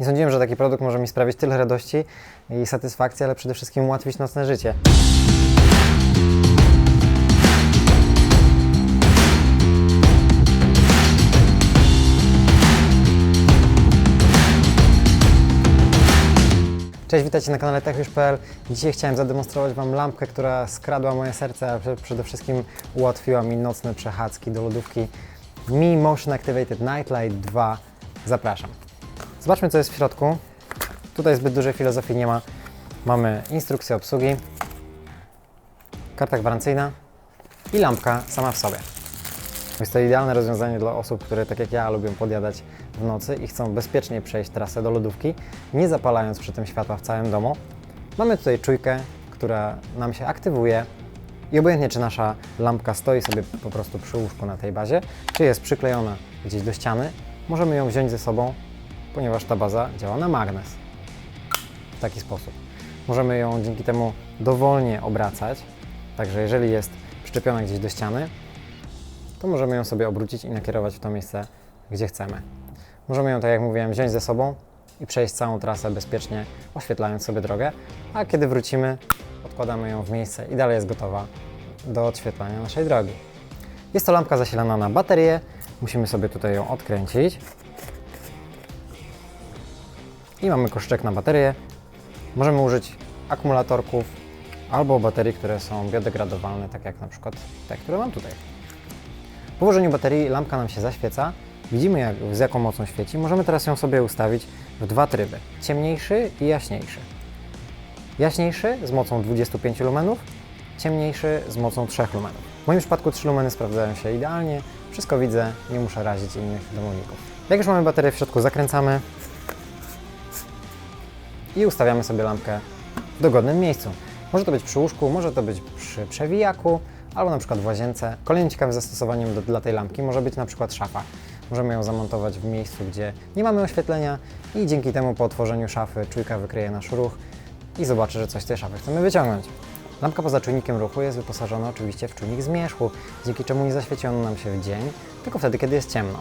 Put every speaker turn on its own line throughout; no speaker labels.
Nie sądziłem, że taki produkt może mi sprawić tyle radości i satysfakcji, ale przede wszystkim ułatwić nocne życie. Cześć, witajcie na kanale techjusz.pl. Dzisiaj chciałem zademonstrować Wam lampkę, która skradła moje serce, a prze- przede wszystkim ułatwiła mi nocne przechadzki do lodówki. Mi Motion Activated Nightlight 2. Zapraszam. Zobaczmy, co jest w środku. Tutaj zbyt dużej filozofii nie ma. Mamy instrukcję obsługi, karta gwarancyjna i lampka sama w sobie. Jest to idealne rozwiązanie dla osób, które tak jak ja lubią podjadać w nocy i chcą bezpiecznie przejść trasę do lodówki, nie zapalając przy tym światła w całym domu. Mamy tutaj czujkę, która nam się aktywuje i obojętnie czy nasza lampka stoi sobie po prostu przy łóżku na tej bazie, czy jest przyklejona gdzieś do ściany, możemy ją wziąć ze sobą, ponieważ ta baza działa na magnes. W taki sposób. Możemy ją dzięki temu dowolnie obracać, także jeżeli jest przyczepiona gdzieś do ściany, to możemy ją sobie obrócić i nakierować w to miejsce, gdzie chcemy. Możemy ją, tak jak mówiłem, wziąć ze sobą i przejść całą trasę bezpiecznie, oświetlając sobie drogę, a kiedy wrócimy, odkładamy ją w miejsce i dalej jest gotowa do odświetlania naszej drogi. Jest to lampka zasilana na baterię, musimy sobie tutaj ją odkręcić i mamy koszyczek na baterię. Możemy użyć akumulatorków albo baterii, które są biodegradowalne, tak jak na przykład te, które mam tutaj. Po włożeniu baterii lampka nam się zaświeca. Widzimy jak, z jaką mocą świeci. Możemy teraz ją sobie ustawić w dwa tryby. Ciemniejszy i jaśniejszy. Jaśniejszy z mocą 25 lumenów, ciemniejszy z mocą 3 lumenów. W moim przypadku 3 lumeny sprawdzają się idealnie. Wszystko widzę, nie muszę razić innych domowników. Jak już mamy baterię w środku, zakręcamy i ustawiamy sobie lampkę w dogodnym miejscu. Może to być przy łóżku, może to być przy przewijaku, albo na przykład w łazience. Kolejnym ciekawym zastosowaniem do, dla tej lampki może być na przykład szafa. Możemy ją zamontować w miejscu, gdzie nie mamy oświetlenia i dzięki temu po otworzeniu szafy czujka wykryje nasz ruch i zobaczy, że coś z tej szafy chcemy wyciągnąć. Lampka poza czujnikiem ruchu jest wyposażona oczywiście w czujnik zmierzchu, dzięki czemu nie zaświeci on nam się w dzień, tylko wtedy, kiedy jest ciemno.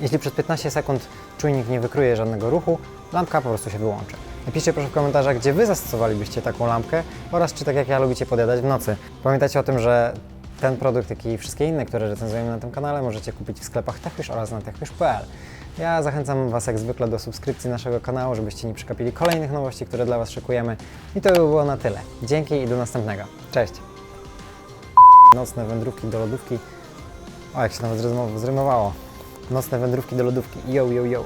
Jeśli przez 15 sekund czujnik nie wykryje żadnego ruchu, lampka po prostu się wyłączy. Napiszcie proszę w komentarzach, gdzie Wy zastosowalibyście taką lampkę oraz czy tak jak ja lubicie podjadać w nocy. Pamiętajcie o tym, że ten produkt, jak i wszystkie inne, które recenzujemy na tym kanale, możecie kupić w sklepach Techwish oraz na techwish.pl. Ja zachęcam Was jak zwykle do subskrypcji naszego kanału, żebyście nie przekapili kolejnych nowości, które dla Was szykujemy. I to by było na tyle. Dzięki i do następnego. Cześć! Nocne wędrówki do lodówki. O, jak się nawet zrymo- zrymowało. Nocne wędrówki do lodówki. Yo, yo, yo.